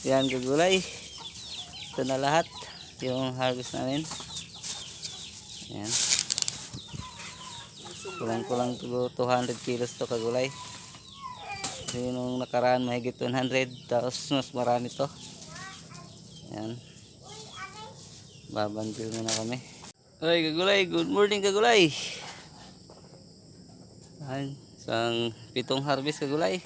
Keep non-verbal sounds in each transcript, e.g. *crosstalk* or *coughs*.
Yan gagulay. Ito na lahat. Yung harvest namin. Yan. Kulang-kulang siguro 200 kilos to kagulay. Kasi nung nakaraan mahigit 100. Tapos mas marami to. Yan. Babandil muna kami. Oy, kagulay. Good morning, kagulay. Yan. Isang pitong harvest kagulay.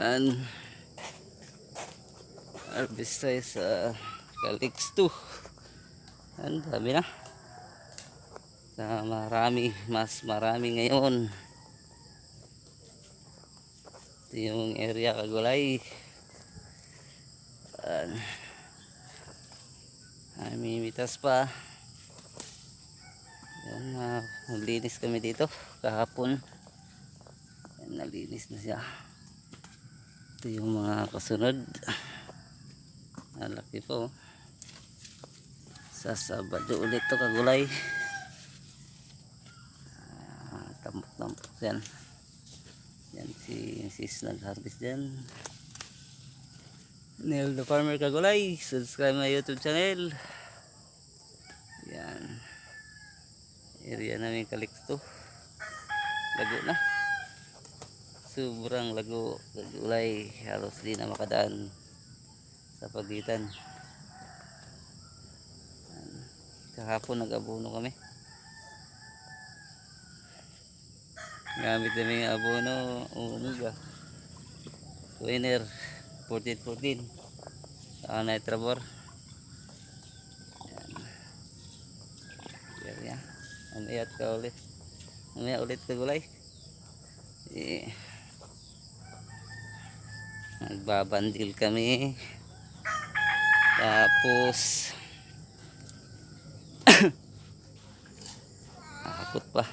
Yan. Harvest tayo sa Calix 2. Yan, dami na. Sa marami, mas marami ngayon. Ito yung area kagulay. Yan. Ay, may mitas pa. Yan, uh, naglinis kami dito kahapon. Yan, nalinis na siya. Ito yung mga kasunod. Malaki po. Sa Sabado ulit to kagulay. Ah, Tampok-tampok yan. Yan si sis nag-harvest dyan. Neil the Farmer Kagulay. Subscribe my YouTube channel. Yan. Area namin Calix to. Lago na sobrang lago gulay halos di na makadaan sa pagitan. Kahapon nag-abono kami. Gamit namin yung abono umuga winner 14-14 saka nitrabor yan. Yan yan. Mamaya ka ulit. Mamaya ulit ka gulay. Eh nagbabandil kami. Tapos *coughs* nakakot pa